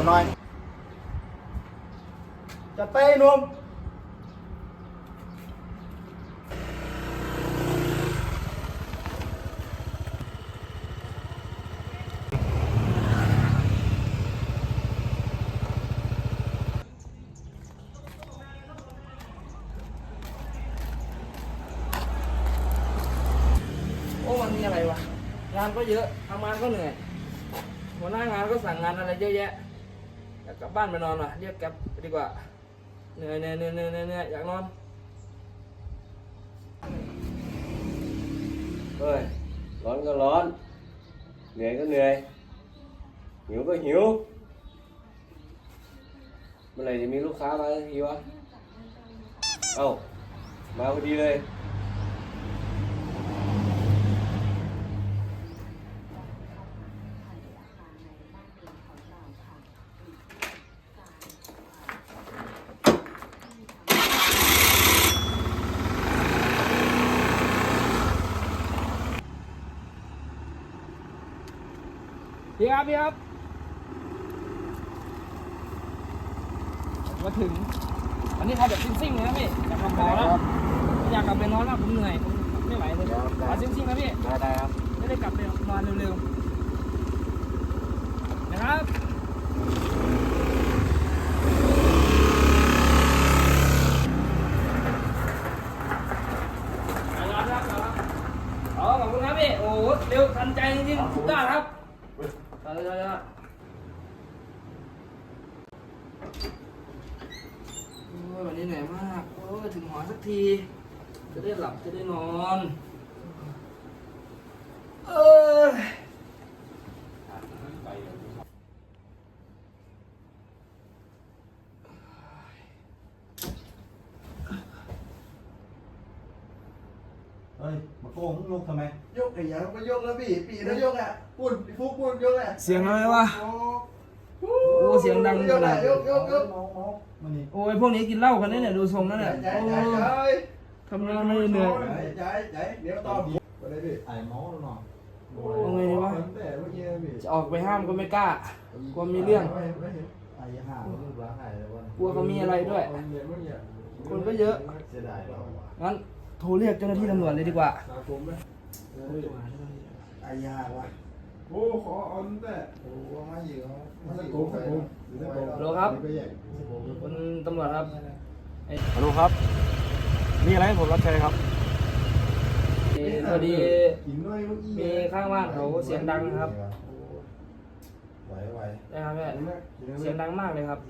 คนน้อยจัดไปหนุ่มโอ้มันมีอะไรวะ งานก็เยอะทำงานก็เหนื่อย หัวหน้างานก็สั่งงานอะไรเยอะแยะ กลับบ้านไปนอนว่ะเรียกแก๊ปไปดีกว่าเหนื่อยเหนื่อยเหนื่อยเหนื่อยเหนื่อยอยากนอนเฮ้ยร้อนก็ร้อน เหนื่อยก็เหนื่อย หิวก็หิวเมื่อไหร่จะมีลูกค้ามาทีวะ เอ้า มาพอดีเลย พี่ครับ พี่ครับมาถึงอันนี้เขาแบบซิ่งๆเลยนะพี่อยากกลับหอแล้ว อยากกลับไปนอนแล้วผมเหนื่อยผมไม่ไหวเลยเอาซิ่งๆนะพี่ ได้ได้ครับไม่ได้กลับไปนอนเร็วๆ นะครับเอาละครับเอาละอ๋อขอบคุณครับพี่ โอ้โหเร็วทันใจจริงๆสุดยอดครับ เอาละเอาละโอ้ยวันนี้เหนื่อยมากโอ้ยถึงหอสักที จะได้หลับจะได้นอน เออ เฮ้ย มาโกงมึงลุกทำไม ยกไอ้ยังมายกแล้วพี่ปีแล้วยกอะปุ่นฟุกปุ่นยกอะเสียงอะไรวะโอ้โอ้เสียงดังยขกนาอะดยกยกยกน้องน้องมานี่โอ้ยพวกนี้กินเหล้ากันเนี่ยดูทรงนั่นแหละใจโอ้ใจใจทำงานไม่เหนื่อยใจใจเดี๋ยวตอบไปเลยพี่ไอ้หมอหน่อยเอาไงดีวะแต่เมื่อกี้พี่จะออกไปห้ามก็ไม่กล้ากลัวมีเรื่องไม่ไม่เห็นไอ้ห่าลูกหลานไอ้เลยวันกลัวเขามีอะไรด้วยเมื่อกี้เมื่อกี้คนก็เยอะเสียดายเราว่ะงั้น โทรเรียกเจ้าหน้าที่ตำรวจเลยดีกว่าสาผมไหมไอ้ห่าวะโอ้ขอออนแต่โอ้มาอยู่มาอโกยู่งไปโกงฮัลโหลครับไปแย่งคุณตำรวจครับฮัลโหลครับมีอะไรให้ผมรับใช้ครับเอ่อพอดีกินด้วยเมื่อกี้มีข้างบ้านเขาเสียงดังครับไหวไหวนะครับแม่กินไหมกินไหมเสียงดังมากเลยครับ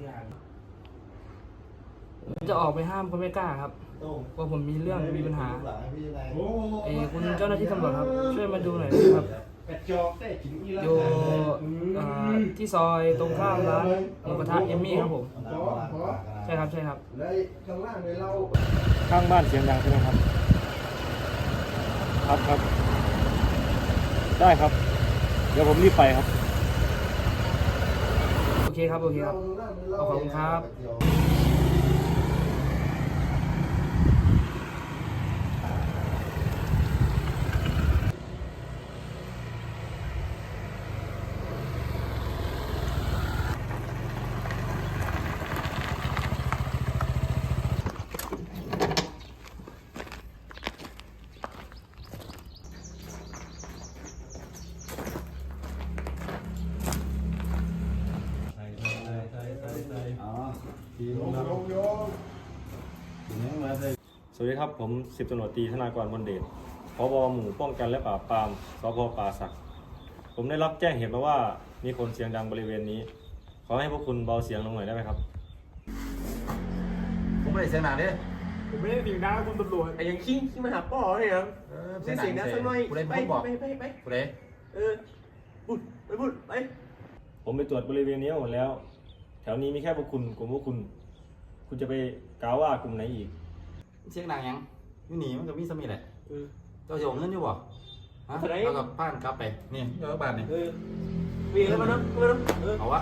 ผมจะออกไปห้ามก็ไม่กล้าครับ โต้งกลัวผมมีเรื่องมีปัญหาหลังพี่นายโอ้เอ้คุณเจ้าหน้าที่ตำรวจครับ ช่วยมาดูหน่อยได้ไหมครับแปดจอกได้กินอีแล้วอยู่อ่าที่ซอยตรงข้ามร้านหมูกระทะเอมมี่ครับผมขอขอใช่ครับใช่ครับแล้วข้างล่างเลยเราข้างบ้านเสียงดังใช่ไหมครับ ครับครับ ได้ครับ เดี๋ยวผมรีบไปครับ โอเคครับโอเคครับขอบคุณครับ อ๋อที โย ลง ง ครับ โยงโยง ทีนี้มาเลย สวัสดีครับผมสิบตำรวจตรีธนากรบนเดชพบหมู่ป้องกันและปราบปรามสพป่าสัก ผมได้รับแจ้งเหตุมาว่ามีคนเสียงดังบริเวณนี้ ขอให้พวกคุณเบาเสียงลงหน่อยได้ไหมครับ ผมไม่ได้เสียงหนาดิผมไม่ได้ดิ่งดังคุณตำรวจไอ้ยังคิงที่มาหาป้อเนี่ยครับเออเสียงเสียงนะสักหน่อยกูได้ไปพูดบอกไปไปไปกูได้เออพูดไปพูดไปผมไปตรวจบริเวณนี้หมดแล้ว แถวนี้มีแค่พวกคุณกลุ่มพวกคุณ คุณจะไปกล่าวว่ากลุ่มไหนอีกเสียงดังยังอยู่หนีมันก็มีสมีแหละเออ เจ้าจะเอาเงินอยู่บ่ฮะเท่าไหร่ เอากับบ้านกลับไปนี่เจ้าบ้านนี่เออวิ่งแล้วมาเนาะมาเนาะเออ เอาวะ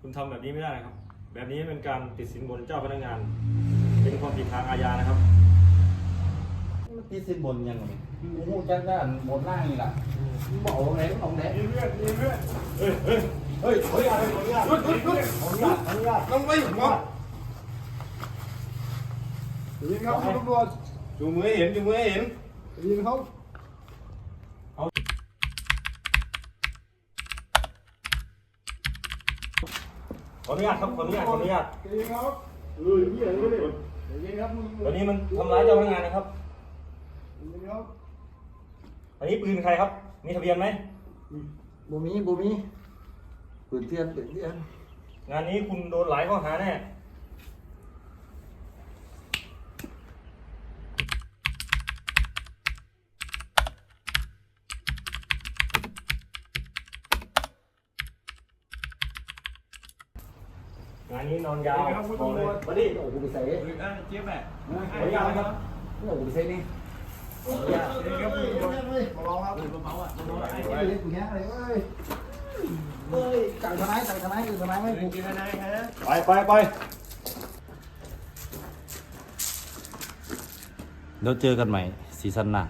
คุณทำแบบนี้ไม่ได้นะครับ แบบนี้เป็นการติดสินบนเจ้าพนักงาน เป็นความผิดทางอาญานะครับ มันติดสินบนยังไงกูหูจักด้านบนล่างนี่ล่ะบอกว่าไหนของไหนเฮ้ยเฮ้ยเฮ้ยขออนุญาตขออนุญาตหยุดหยุดหยุดขออนุญาตขออนุญาตลงไปผมว่ายิงครับคุณตำรวจจูมือเห็นจูมือเห็นยิงเขาขออนุญาตครับขออนุญาตขออนุญาตยิงครับเออยิงเนี่ยยิงครับตอนนี้มันทำร้ายเจ้าพนักงานนะครับ อันนี้ปืนใครครับ มีทะเบียนไหมบูมีบูมีปืนเทียนปืนเทียนงานนี้คุณโดนหลายข้อหาแน่งานนี้นอนยาวบอกเลยมาดิโอ้กูไปใส่เจี๊ยบแม่ขออนุญาตนะครับโอ้กูไปใส่นี่ เฮ้ยเบาๆครับเบาๆอะเบาๆอะเฮ้ยกูแง่อะไรเว้ยเฮ้ยจังทนายจังทนายจังทนายไม่ผูกไปไปไปเดี๋ยวเจอกันใหม่ซีซั่นหน้า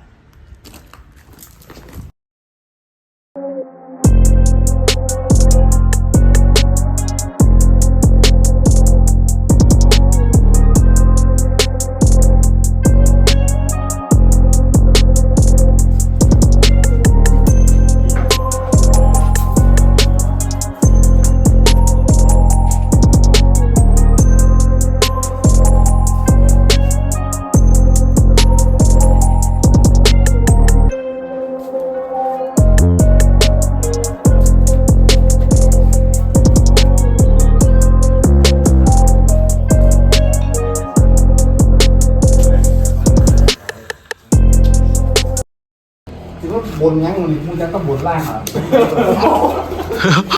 บนยังมันมึงจะต้องบนล่างอะ